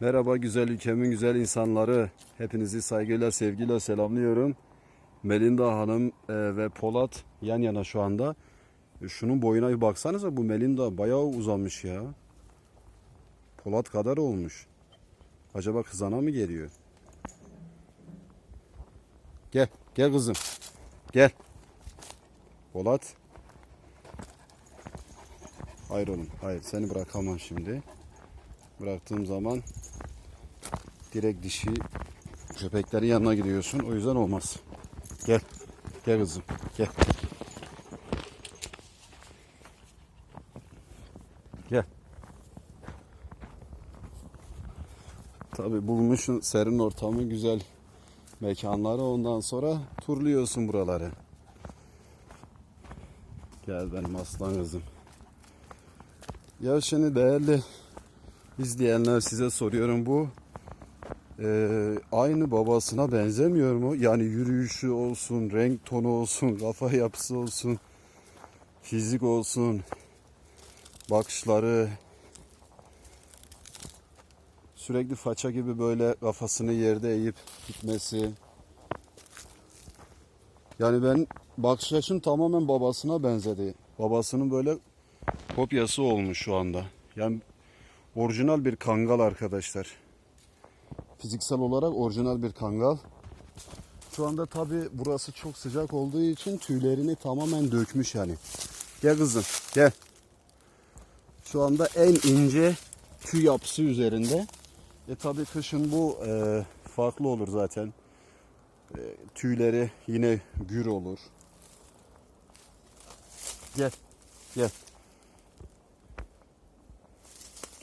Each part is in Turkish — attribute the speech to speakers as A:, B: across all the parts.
A: Merhaba güzel ülkemin güzel insanları. Hepinizi saygıyla, sevgiyle selamlıyorum. Melinda Hanım e, ve Polat yan yana şu anda. E, Şunun boyuna bir baksanıza bu Melinda bayağı uzamış ya. Polat kadar olmuş. Acaba kızana mı geliyor? Gel, gel kızım. Gel. Polat. Hayır hayır seni bırakamam şimdi. Bıraktığım zaman direkt dişi köpeklerin yanına gidiyorsun. O yüzden olmaz. Gel. Gel kızım. Gel. Gel. Tabi bulmuşsun serin ortamı güzel mekanları ondan sonra turluyorsun buraları. Gel benim aslan kızım. Ya şimdi değerli izleyenler size soruyorum bu e, aynı babasına benzemiyor mu? Yani yürüyüşü olsun, renk tonu olsun, kafa yapısı olsun, fizik olsun, bakışları sürekli faça gibi böyle kafasını yerde eğip gitmesi. Yani ben bakış açım tamamen babasına benzedi. Babasının böyle kopyası olmuş şu anda. Yani orijinal bir kangal arkadaşlar. Fiziksel olarak orijinal bir kangal. Şu anda tabi burası çok sıcak olduğu için tüylerini tamamen dökmüş yani. Gel kızım gel. Şu anda en ince tüy yapısı üzerinde. E tabi kışın bu e, farklı olur zaten. E, tüyleri yine gür olur. Gel. Gel.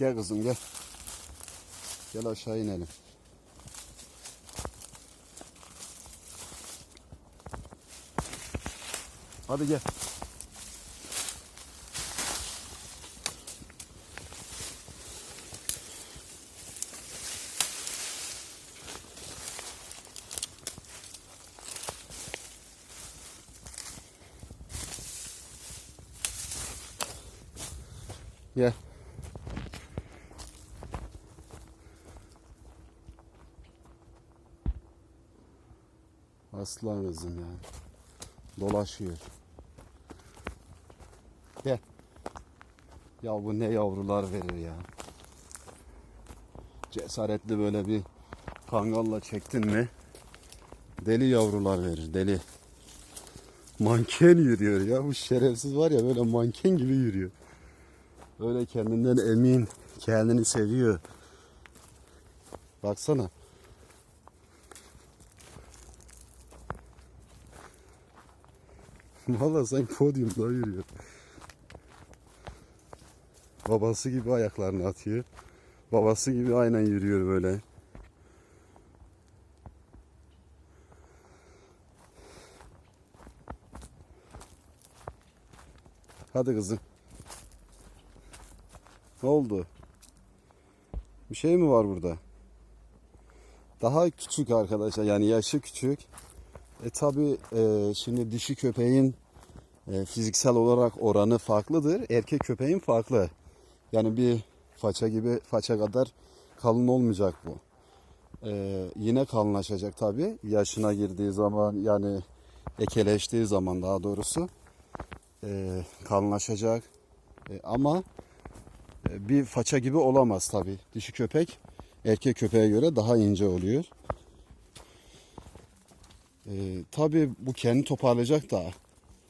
A: Gel kızım gel. Gel aşağı inelim. Hadi gel. Gel. Aslan kızım ya. Dolaşıyor. Gel. Ya bu ne yavrular verir ya. Cesaretli böyle bir kangalla çektin mi deli yavrular verir deli. Manken yürüyor ya bu şerefsiz var ya böyle manken gibi yürüyor. Öyle kendinden emin, kendini seviyor. Baksana. Valla sanki podyumda yürüyor. Babası gibi ayaklarını atıyor. Babası gibi aynen yürüyor böyle. Hadi kızım. Ne oldu? Bir şey mi var burada? Daha küçük arkadaşlar yani yaşı küçük. E tabi e, şimdi dişi köpeğin e, fiziksel olarak oranı farklıdır. Erkek köpeğin farklı. Yani bir faça gibi faça kadar kalın olmayacak bu. E, yine kalınlaşacak tabi yaşına girdiği zaman yani ekeleştiği zaman daha doğrusu e, kalınlaşacak. E, ama e, bir faça gibi olamaz tabi. Dişi köpek erkek köpeğe göre daha ince oluyor. Ee, tabii bu kendi toparlayacak da.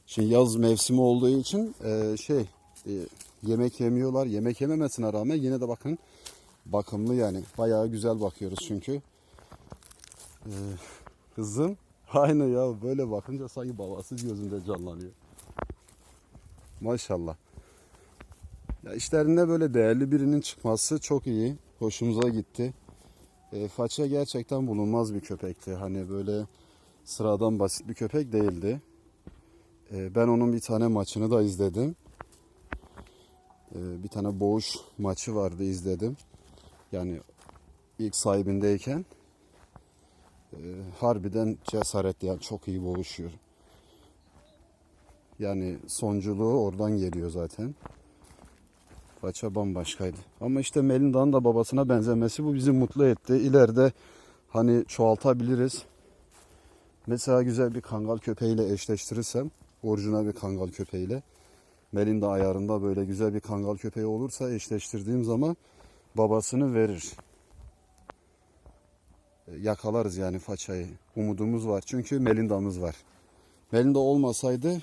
A: Şimdi yaz mevsimi olduğu için e, şey e, yemek yemiyorlar. Yemek yememesine rağmen yine de bakın bakımlı yani. Bayağı güzel bakıyoruz çünkü. Ee, kızım aynı ya böyle bakınca sanki babası gözünde canlanıyor. Maşallah. Ya işlerinde böyle değerli birinin çıkması çok iyi. Hoşumuza gitti. E, faça gerçekten bulunmaz bir köpekti. Hani böyle sıradan basit bir köpek değildi. E, ben onun bir tane maçını da izledim. E, bir tane boğuş maçı vardı izledim. Yani ilk sahibindeyken e, harbiden cesaretli yani çok iyi boğuşuyor. Yani sonculuğu oradan geliyor zaten. Paça bambaşkaydı. Ama işte Melinda'nın da babasına benzemesi bu bizi mutlu etti. İleride hani çoğaltabiliriz. Mesela güzel bir kangal köpeğiyle eşleştirirsem, orijinal bir kangal köpeğiyle Melinda ayarında böyle güzel bir kangal köpeği olursa eşleştirdiğim zaman babasını verir. E, Yakalarız yani façayı. Umudumuz var. Çünkü Melinda'mız var. Melinda olmasaydı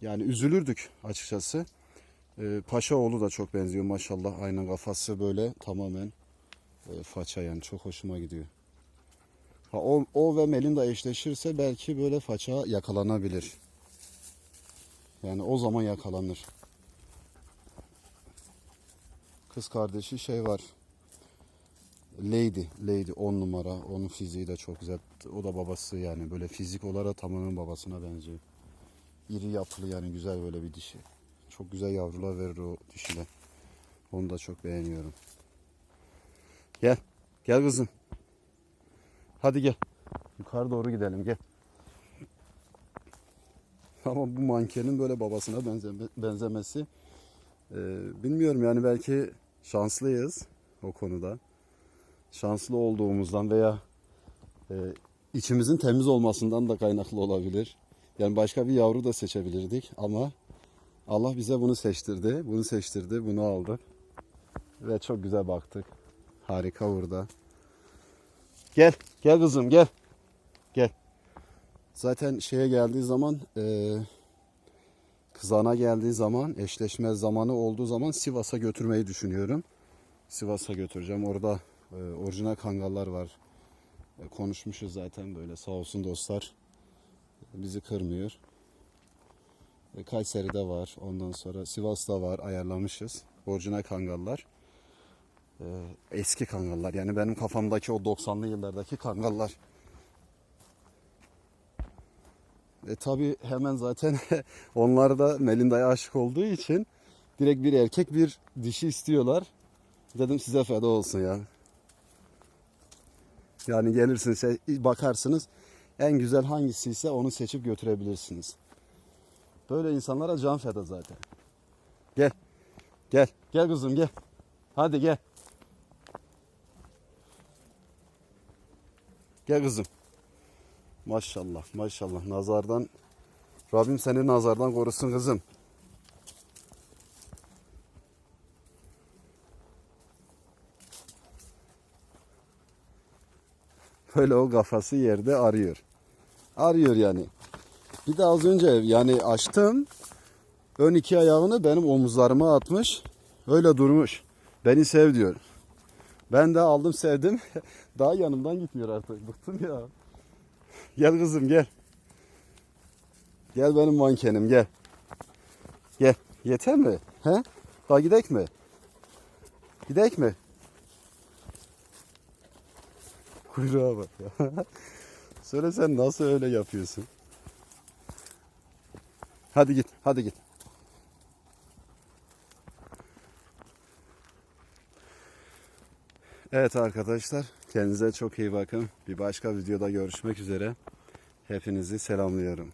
A: yani üzülürdük açıkçası. E, Paşaoğlu da çok benziyor maşallah. Aynen kafası böyle tamamen e, faça yani çok hoşuma gidiyor. O, o ve Melinda eşleşirse belki böyle faça yakalanabilir. Yani o zaman yakalanır. Kız kardeşi şey var. Lady, Lady 10 numara. Onun fiziği de çok güzel. O da babası yani böyle fizik olarak tamamen babasına benziyor. İri yapılı yani güzel böyle bir dişi. Çok güzel yavrular verir o dişiler. Onu da çok beğeniyorum. Gel. Gel kızım. Hadi gel. Yukarı doğru gidelim gel. Ama bu mankenin böyle babasına benzeme, benzemesi e, bilmiyorum yani belki şanslıyız o konuda. Şanslı olduğumuzdan veya e, içimizin temiz olmasından da kaynaklı olabilir. Yani başka bir yavru da seçebilirdik ama Allah bize bunu seçtirdi. Bunu seçtirdi, bunu aldık. Ve çok güzel baktık. Harika burada. Gel, gel kızım gel. Gel. Zaten şeye geldiği zaman e, kızana geldiği zaman eşleşme zamanı olduğu zaman Sivas'a götürmeyi düşünüyorum. Sivas'a götüreceğim. Orada e, orijinal kangallar var. E, konuşmuşuz zaten böyle sağ olsun dostlar. Bizi kırmıyor. E, Kayseri'de var. Ondan sonra Sivas'ta var. Ayarlamışız. Orijinal kangallar. E, eski kangallar. Yani benim kafamdaki o 90'lı yıllardaki kangallar. E tabi hemen zaten onlar da Melinda'ya aşık olduğu için direkt bir erkek bir dişi istiyorlar. Dedim size feda olsun ya. Yani gelirsiniz şey, bakarsınız en güzel hangisi ise onu seçip götürebilirsiniz. Böyle insanlara can feda zaten. Gel. Gel. Gel kızım gel. Hadi gel. Gel kızım. Maşallah maşallah nazardan Rabbim seni nazardan korusun kızım. Böyle o kafası yerde arıyor. Arıyor yani. Bir de az önce yani açtım. Ön iki ayağını benim omuzlarıma atmış. Öyle durmuş. Beni sev diyor. Ben de aldım sevdim. Daha yanımdan gitmiyor artık. Bıktım ya. Gel kızım gel. Gel benim mankenim gel. Gel. Yeter mi? He? Daha gidek mi? Gidek mi? Kuyruğa bak ya. Söyle sen nasıl öyle yapıyorsun? Hadi git, hadi git. Evet arkadaşlar, kendinize çok iyi bakın. Bir başka videoda görüşmek üzere. Hepinizi selamlıyorum.